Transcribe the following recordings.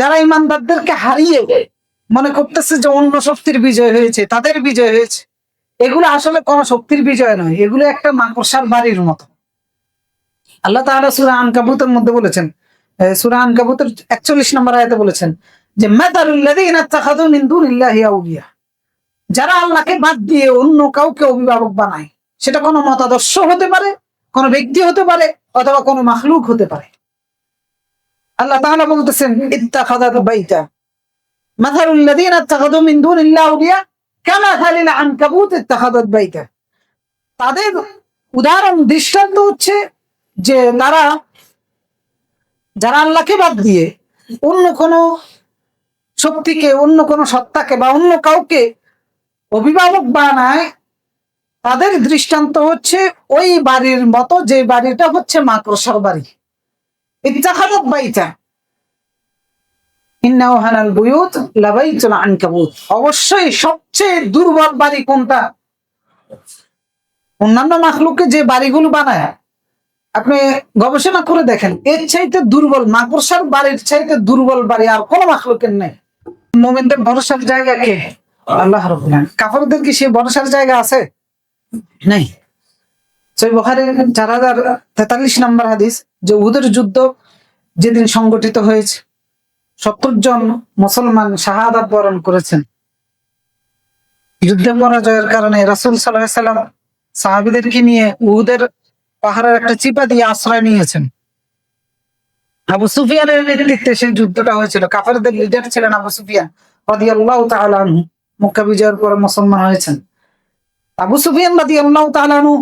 যারা ইমানদারদেরকে হারিয়ে মনে করতেছে যে অন্য শক্তির বিজয় হয়েছে, তাদের বিজয় হয়েছে। এগুলো আসলে কোন শক্তির বিজয় নয়, এগুলো একটা মাকড়সার বাড়ির মতো। আল্লাহ তাআলা সূরা আনকাবুতের মধ্যে বলেছেন সূরা আনকাবুতের একচল্লিশ নম্বর আয়াতে বলেছেন যে যারা আল্লাহকে বাদ দিয়ে অন্য কাউকে অভিভাবক বানায়, সেটা কোনো মতাদর্শ হতে পারে, কোনো ব্যক্তি হতে পারে, অথবা কোনো মাখলুক হতে পারে। আল্লাহ তাআলা বলতেছেন, ইত্তাখাযাত বাইতা। তাদের উদাহরণ, দৃষ্টান্ত হচ্ছে যে তারা, যারা আল্লাহকে বাদ দিয়ে অন্য কোনো শক্তিকে, অন্য কোনো সত্তাকে বা অন্য কাউকে অভিভাবক বানায়, তাদের দৃষ্টান্ত হচ্ছে ওই বাড়ির মতো, যে বাড়িটা হচ্ছে মাকড়সার বাড়ি। ইত্তাখাদাত বাইতা ইন্নাহু হানাল বুয়ুত লাবাইতুল আনকাবুত অবশ্যই সবচেয়ে দুর্বল বাড়ি কোনটা? অন্যান্য মাখলুকে যে বাড়িগুলো বানায়, আপনি গবেষণা করে দেখেন, এর চাইতে দুর্বল, মাকড়সার বাড়ির চাইতে দুর্বল বাড়ি আর কোনো মাখলুকের নেই। মোমেনদের ভরসার জায়গা কে? আল্লাহ আলামিন। কি সে ভরসার জায়গা আছে? নেই। সই বখারের চার হাজার তেতাল্লিশ নম্বর হাদিস যে উহুদের যুদ্ধ যেদিন সংগঠিত হয়েছে, সত্তর জন মুসলমান শাহাদাত বরণ করেছেন। যুদ্ধে পরাজয়ের কারণে রাসুল সাল্লাম সাহাবিদেরকে নিয়ে উহুদের পাহাড়ের একটা চিপা দিয়ে আশ্রয় নিয়েছেন। আবু সুফিয়ানের নেতৃত্বে সেই যুদ্ধটা হয়েছিল। কাফেরদের লিডার ছিলেন আবু সুফিয়ান রাদিয়াল্লাহু তাআলা আনহু। মক্কা বিজয়ের পরে মুসলমান হয়েছেন। আবু সুফিয়ান রাদিয়াল্লাহু তাআলা আনহু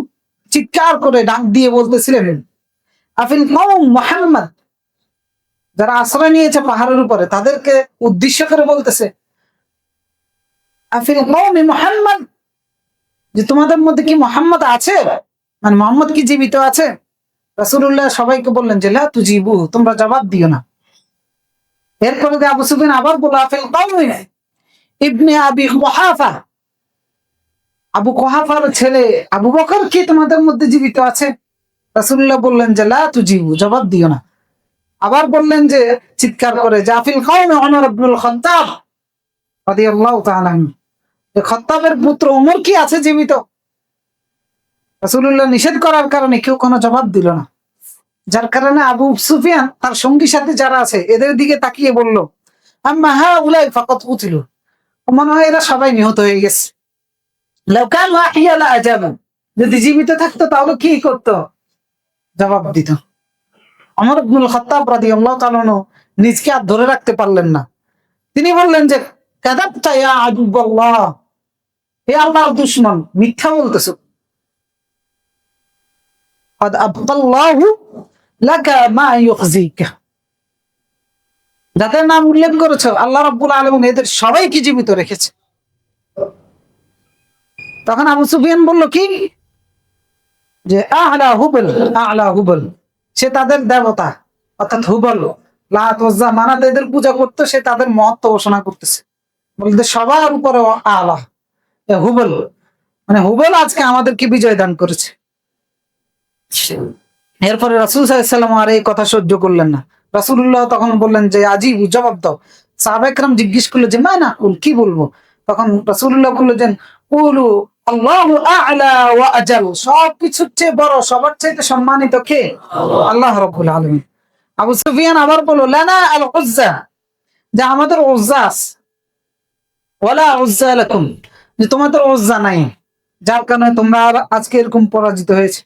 চিৎকার করে ডাক দিয়ে বলতেছিলেন কওম মুহাম্মদ? যারা আশ্রয় নিয়েছে পাহাড়ের উপরে, তাদেরকে উদ্দেশ্য করে বলতেছে, আফিল কওমি মুহাম্মদ? যে তোমাদের মধ্যে কি মোহাম্মদ আছে? মানে মোহাম্মদ কি জীবিত আছে? রাসূলুল্লাহ সবাইকে বললেন যে, লা তুজিবু, তোমরা জবাব দিও না। এরপরে আবু সুফিয়ান আবার বলল, আফিল কওমি ইবনে আবি কুহাফা আবু কুহাফার ছেলে আবু বকর কি তোমাদের মধ্যে জীবিত আছে? রাসুল্লাহ বললেন যে, লা তুজিবু, জবাব দিও না। আবার বললেন যে, চিৎকার করে জাফিল কওমে ওমর ইবনুল খাত্তাব খত্তাবের পুত্র ওমর কি আছে জীবিত? রাসূলুল্লাহ নিষেধ করার কারণে কেউ কোনো জবাব দিল না। যার কারণে আবু সুফিয়ান তার সঙ্গী সাথে যারা আছে, এদের দিকে তাকিয়ে বলল, আম্মা হা উলাই ফাকাত কুতিলু মনে হয় এরা সবাই নিহত হয়ে গেছে। লাউ কানু আহইয়া লা আজাবু যদি জীবিত থাকতো তাহলে কি করতো জবাব দিত আমর ইবনুল খাত্তাব রাদিয়াল্লাহু তাআলা আনহু নিজকে আর ধরে রাখতে পারলেন না তিনি বললেন যে কাদাবতা ইয়া আদুল্লাহ হে আল্লাহর দুশমন মিথ্যা বলতেছো قد أبقى الله لك ما يخزيك যাদের নাম উল্লেখ করেছো আল্লাহ রাব্বুল আলামিন এদের সবাইকে জীবিত রেখেছে তখন আবু সুফিয়ান বলল, কি? যে, আহলা হুবল আহলা হুবল। সে তাদের দেবতা, অর্থাৎ হুবল মানাত, এদের পূজা করতো, সে তাদের মহত্ব ঘোষণা করতেছে। বলতে সবার উপরে আলা। হুবল মানে হুবল আজকে আমাদেরকে বিজয় দান করেছে। এরপরে রাসুল সাল্লাম আর এই কথা সহ্য করলেন না। রাসুল্লাহ তখন বললেন যে, আজিব, জবাব দাও। সাহাবাইকরাম জিজ্ঞেস করল যে মা না কি বলব? তখন রাসুল্লাহ বলল যে উলু আল্লাহ আ'লা ওয়া আজাল সব কিছুর চেয়ে বড় সবার চাইতে সম্মানিত কে? আল্লাহ। রাব্বুল আলামিন। আবু সুফিয়ান আবার বলল লানা আল উজ্জা যে আমাদের উজ্জা আছে। উজ্জা লাকুম যে তোমাদের উজ্জা নাই। যার কারণে তোমরা আজকে এরকম পরাজিত হয়েছে।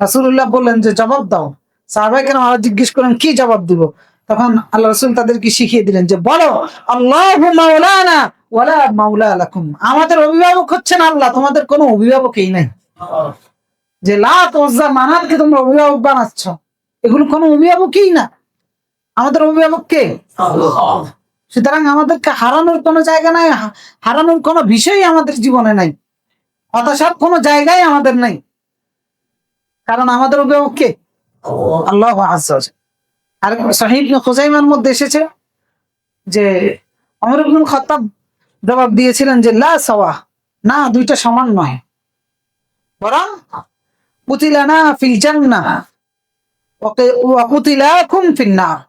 রাসূলুল্লাহ বললেন যে জবাব দাও। সাহাবাই কেন জিজ্ঞেস করেন কি জবাব দিব? তখন আল্লাহ রসুল তাদেরকে শিখিয়ে দিলেন যে বলো আল্লাহ মাওলানা ওয়ালা মাওলা লাকুম। আমাদের অভিভাবক হচ্ছেন আল্লাহ, তোমাদের কোনো অভিভাবকই নাই। যে লাত মানাতকে তোমরা অভিভাবক বানাচ্ছ, এগুলো কোনো অভিভাবকই না। আমাদের অভিভাবক কে? সুতরাং আমাদেরকে হারানোর কোনো জায়গা নাই হারানোর কোনো বিষয়ই আমাদের জীবনে নাই। হতাশার কোনো জায়গায় আমাদের নাই। কারণ আমাদের অভিভাবক কে? আল্লাহ আর সাহিব খুজাইমার মধ্যে এসেছে যে অমর খাত্তাব জবাব দিয়েছিলেন যে, লা সওয়া। না, দুইটা সমান নয়। বরং কুতিলানা ফিল জান্নাহ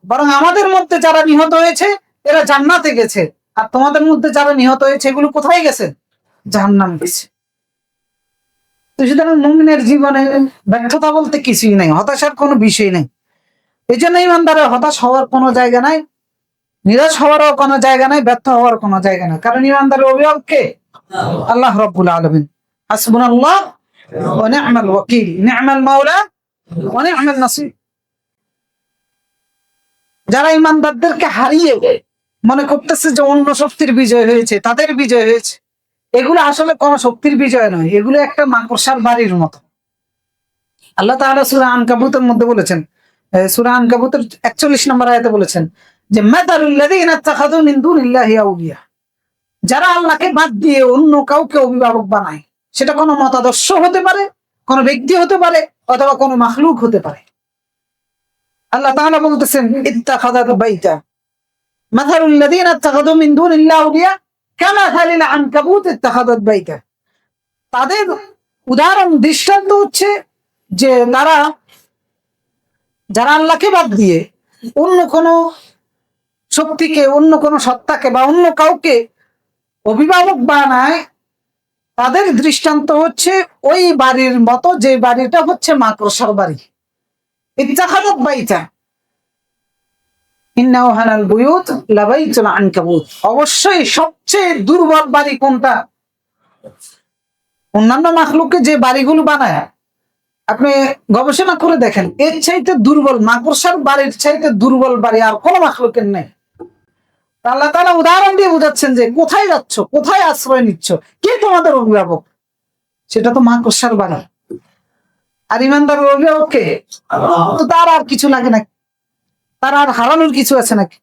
বরং আমাদের মধ্যে যারা নিহত হয়েছে, এরা জান্নাতে গেছে। আর তোমাদের মধ্যে যারা নিহত হয়েছে, এগুলো কোথায় গেছে? জাহান্নাম গেছে। তো সুতরাং মুমিনের জীবনে ব্যর্থতা বলতে কিছুই নেই, হতাশার কোনো বিষয় নেই। এই জন্য ইমানদারের হতাশ হওয়ার কোনো জায়গা নাই। নিরাশ হওয়ারও কোনো জায়গা নাই, ব্যর্থ হওয়ার কোনো জায়গা নাই। কারণ ইমানদারের অভিভাবক কে? আল্লাহ রব্বুল আলমিন। হাসবুনাল্লাহ ওয়া নি'মাল ওয়াকিল। নি'মাল মাওলা ওয়া নি'মাল নাসির। যারা ইমানদারদেরকে হারিয়ে মনে করতেছে যে অন্য শক্তির বিজয় হয়েছে, তাদের বিজয় হয়েছে। এগুলো আসলে কোন শক্তির বিজয় নয়, এগুলো একটা মাকড়সার বাড়ির মতো। আল্লাহ তাআলা সূরা আনকাবুতের মধ্যে বলেছেন সূরা আনকাবুতের 41 নম্বর আয়াতে বলেছেন যে আউলিয়া। যারা আল্লাহকে বাদ দিয়ে অন্য কাউকে অভিভাবক বানায়, সেটা কোনো মতাদর্শ হতে পারে, কোনো ব্যক্তি হতে পারে, অথবা কোনো মাখলুক হতে পারে। আল্লাহ তাআলা বলতেছেন ইত্তাখাযাত বাইতা। তাদের উদাহরণ, দৃষ্টান্ত হচ্ছে যে তারা, যারা আল্লাহকে বাদ দিয়ে অন্য কোনো শক্তিকে, অন্য কোনো সত্তাকে বা অন্য কাউকে অভিভাবক বানায়, তাদের দৃষ্টান্ত হচ্ছে ওই বাড়ির মতো, যে বাড়িটা হচ্ছে মাকড়সার বাড়ি। বুয়ুত লাবাইতুল আনকাবুত। অবশ্যই সবচেয়ে দুর্বল বাড়ি কোনটা? অন্যান্য মাখলুককে যে বাড়িগুলো বানায়। আপনি গবেষণা করে দেখেন, এর চাইতে দুর্বল মাকড়সার বাড়ির চাইতে দুর্বল বাড়ি আর কোনো মাখলুকের নেই। আল্লাহ তাআলা উদাহরণ দিয়ে বোঝাচ্ছেন যে কোথায় যাচ্ছ, কোথায় আশ্রয় নিচ্ছ, কে তোমাদের অভিভাবক? সেটা তো মাকড়সার বাড়ি। আর ইমানদার অভিভাবক কে তো তার আর কিছু লাগে না তার আর হারানোর কিছু আছে নাকি?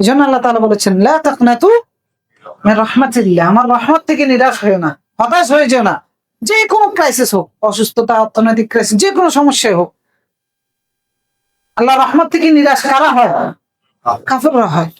এই জন্য আল্লাহ তাআলা বলেছেন, লা তাকনাতু মিন রাহমাতিল্লাহ। আমার রহমত থেকে নিরাশ হয়ে না, হতাশ হয়ে যেও না। যে কোনো ক্রাইসিস হোক, অসুস্থতা, অর্থনৈতিক ক্রাইসিস যে কোনো সমস্যায় হোক। আল্লাহ রহমত থেকে নিরাশ কারা হয়? কাফেররা হয়।